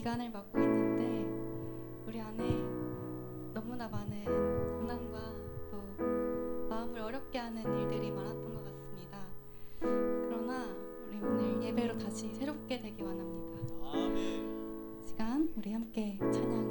기간을 맞고 있는데 우리 안에 너무나 많은 고난과 또 마음을 어렵게 하는 일들이 많았던 것 같습니다. 그러나 우리 오늘 예배로 다시 새롭게 되기 원합니다. 아멘. 시간 우리 함께 찬양.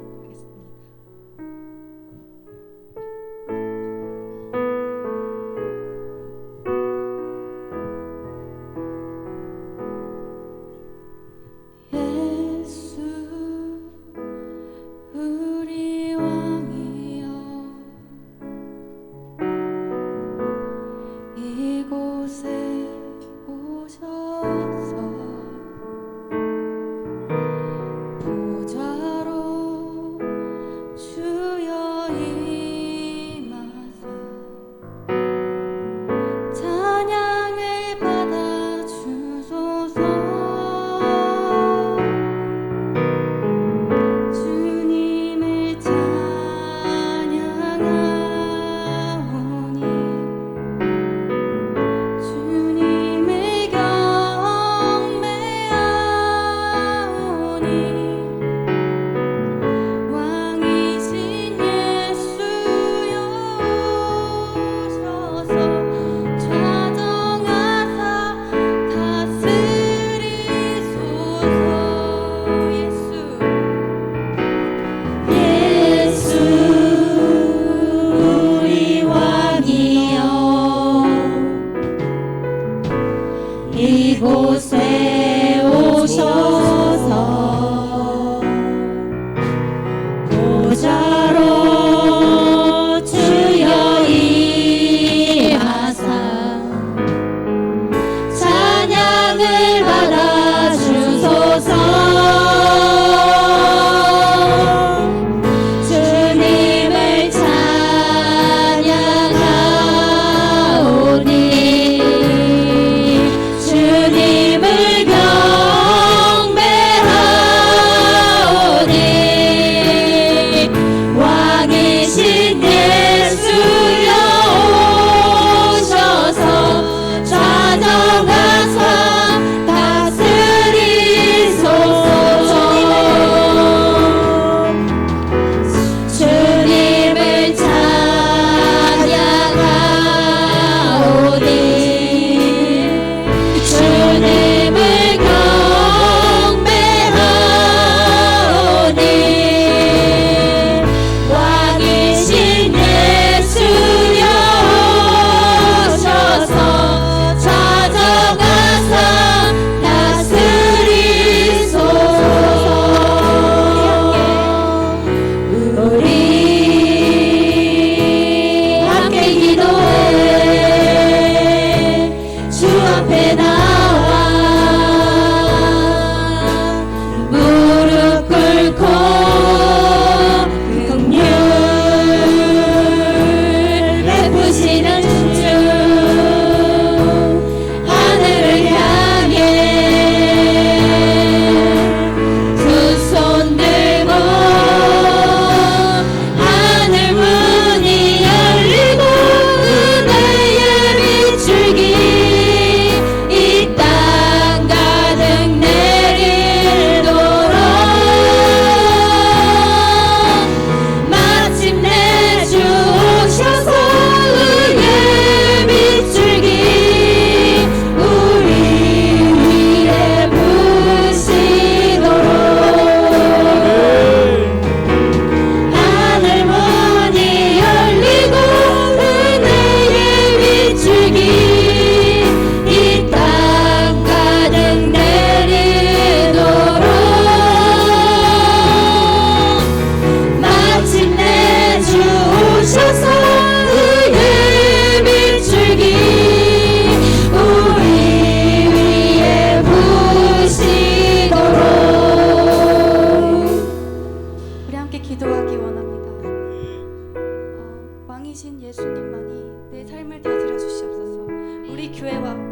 追过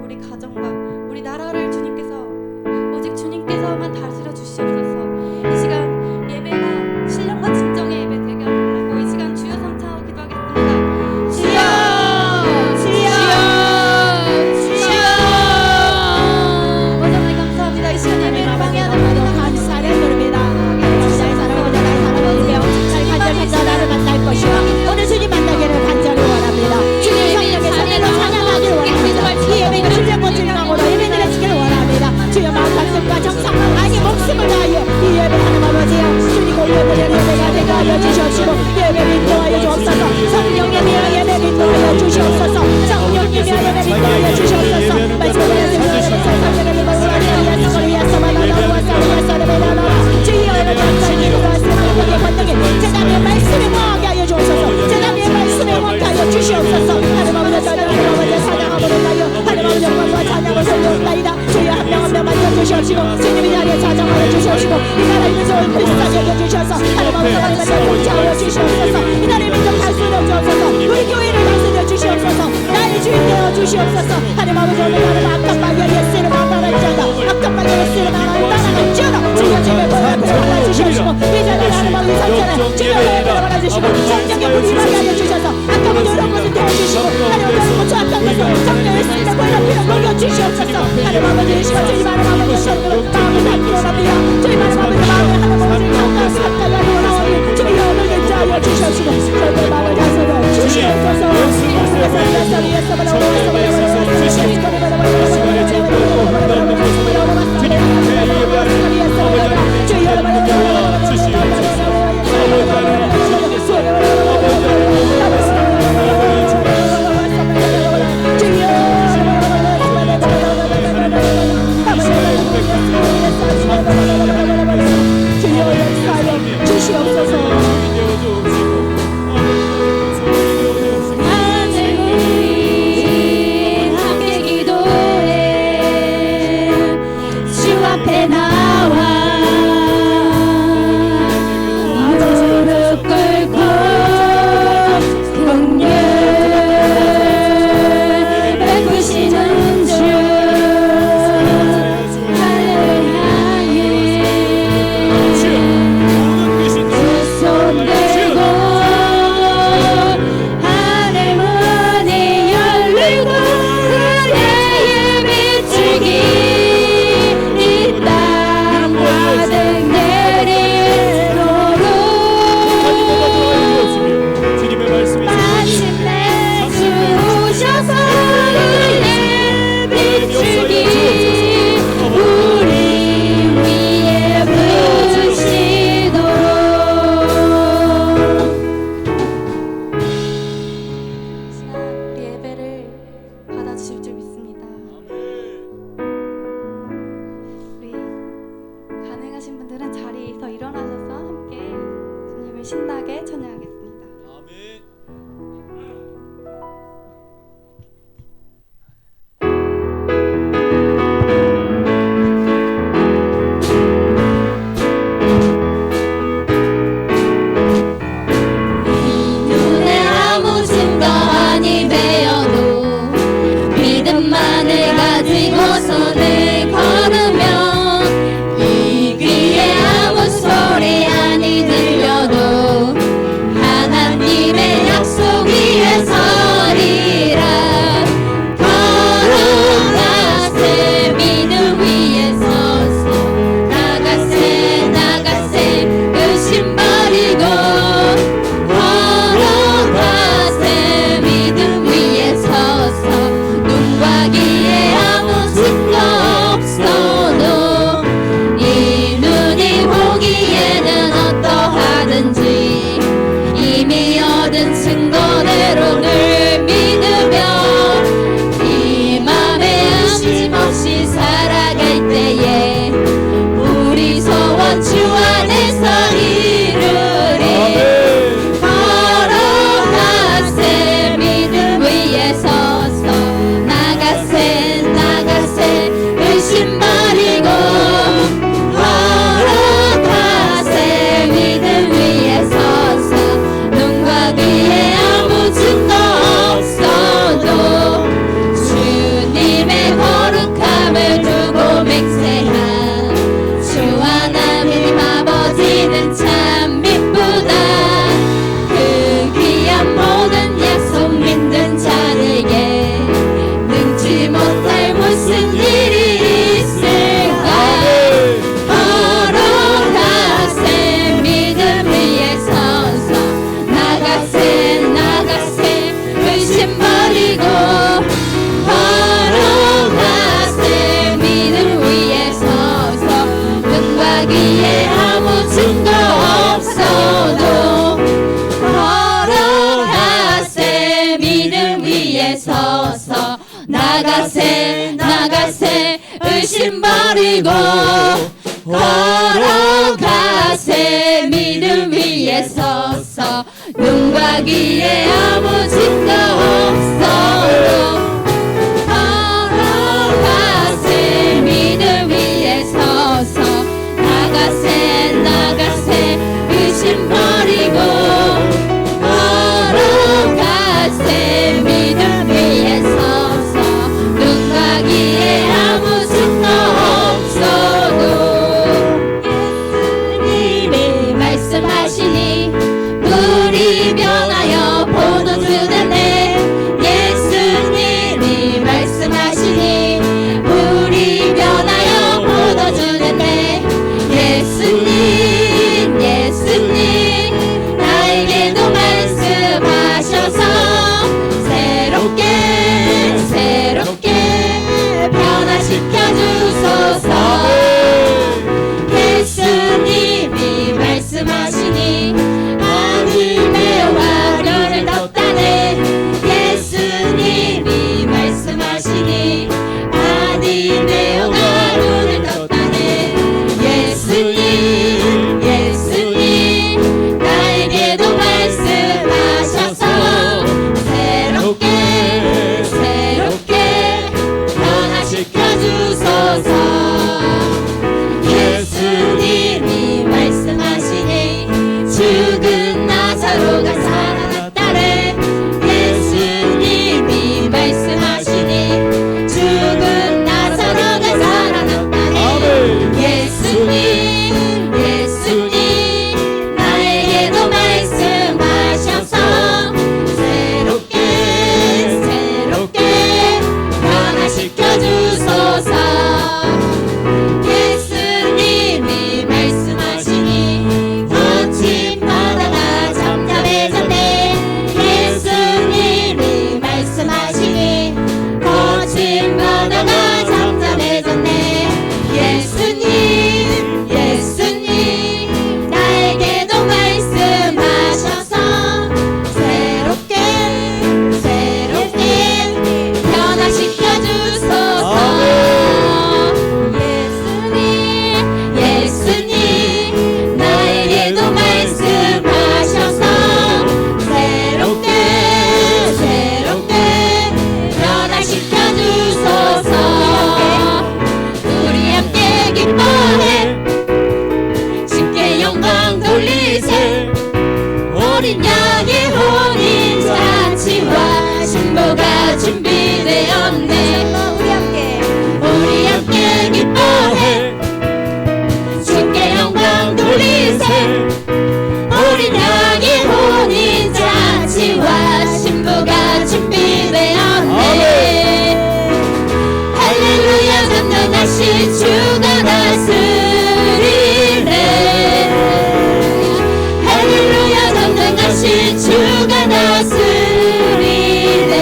다스리네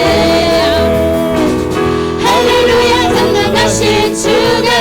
할렐루야 전능하신 주가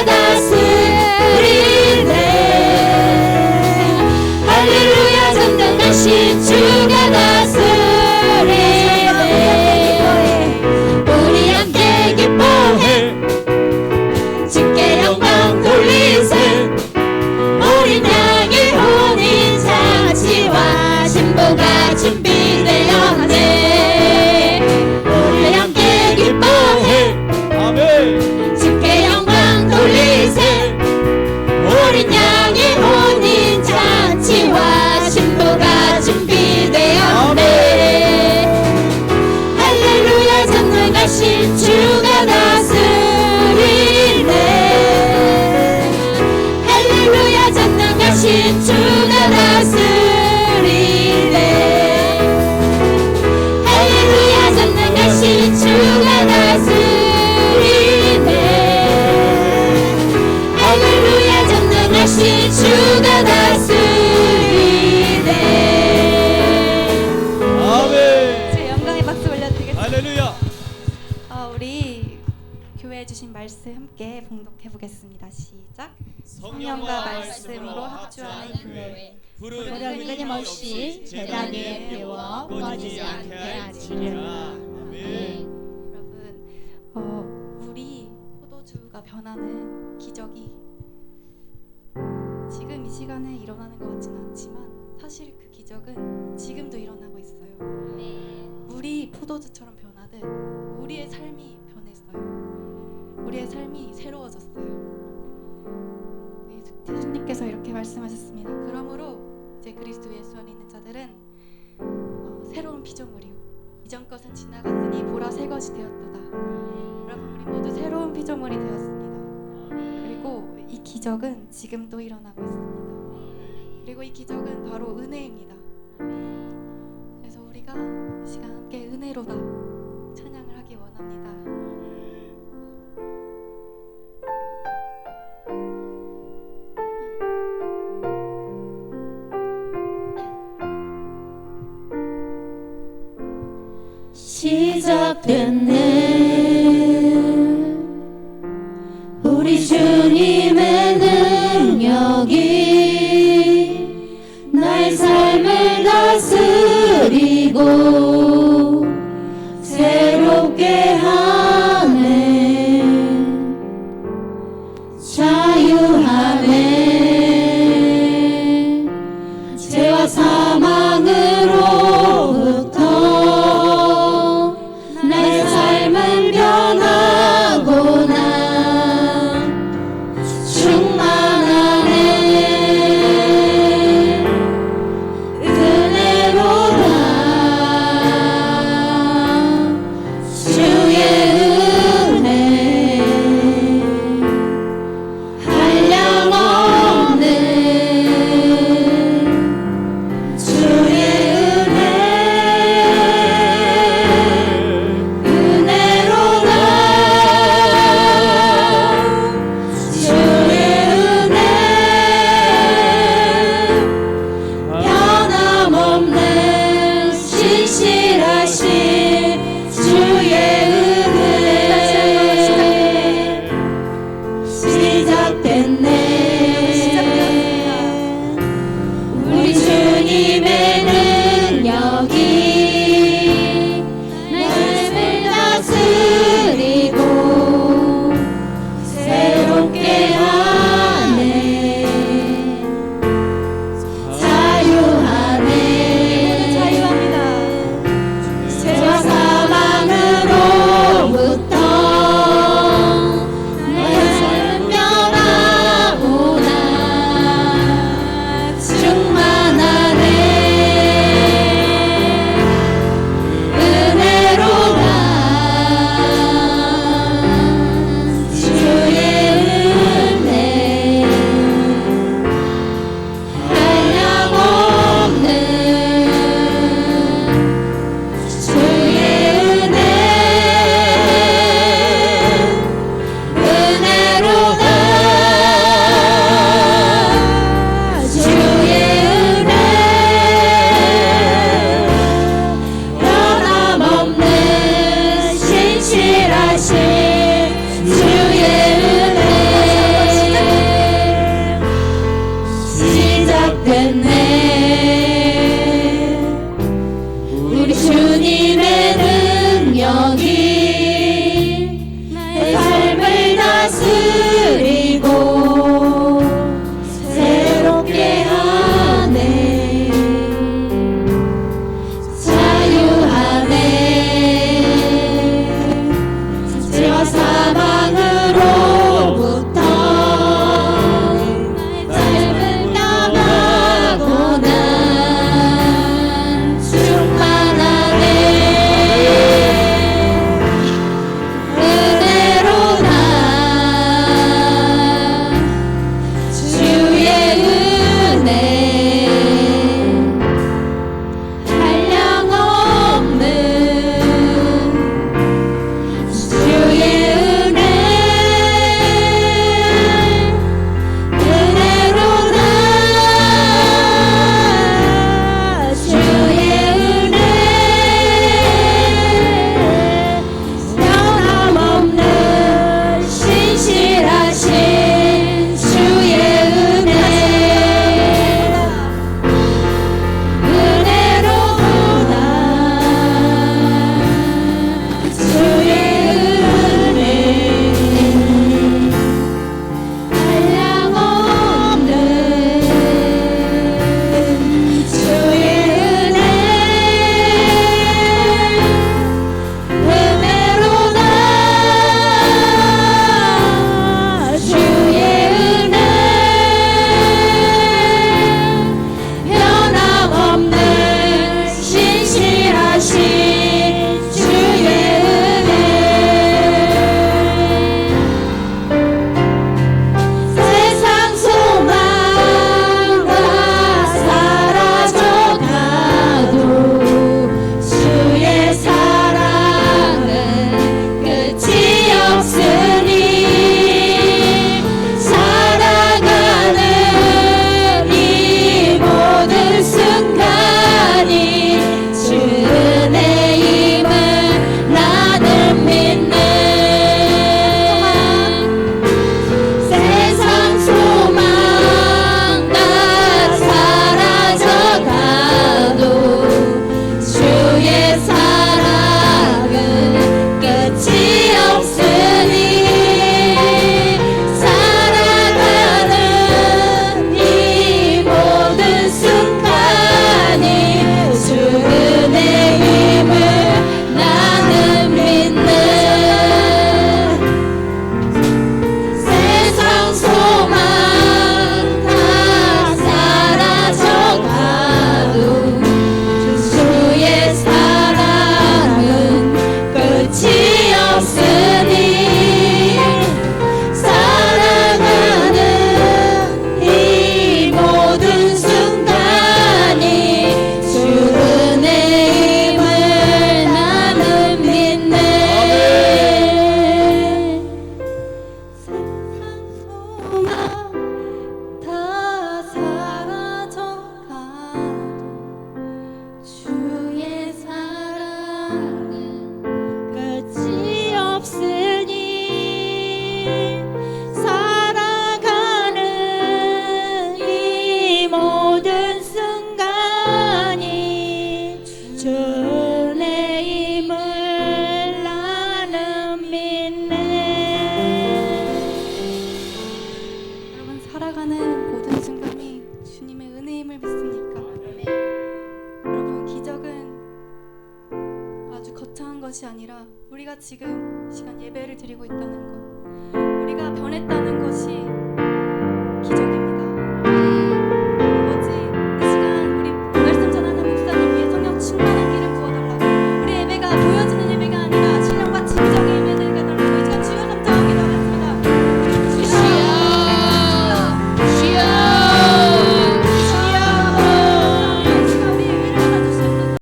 우 성령과 말씀으로 합주하는 교회. 불은 끊임없이 재단 위에 피워 꺼지지 않게 하시리라. 아멘. 여러분, 어, 우리 포도주가 변하는 기적이 지금 이 시간에 일어나는 것 같지는 않지만 사실 그 기적은 지금도 일어나고 있어요. 물이 포도주처럼 변하듯 우리의 삶이 변했어요. 우리의 삶이 새로워졌어요. 예수님께서 이렇게 말씀하셨습니다. 그러므로 이제 그리스도 예수 안에 있는 자들은 어, 새로운 피조물이요. 이전 것은 지나갔으니 보라 새 것이 되었도다. 여러분 우리 모두 새로운 피조물이 되었습니다. 그리고 이 기적은 지금도 일어나고 있습니다. 그리고 이 기적은 바로 은혜입니다. 그래서 우리가 이 시간 함께 은혜로다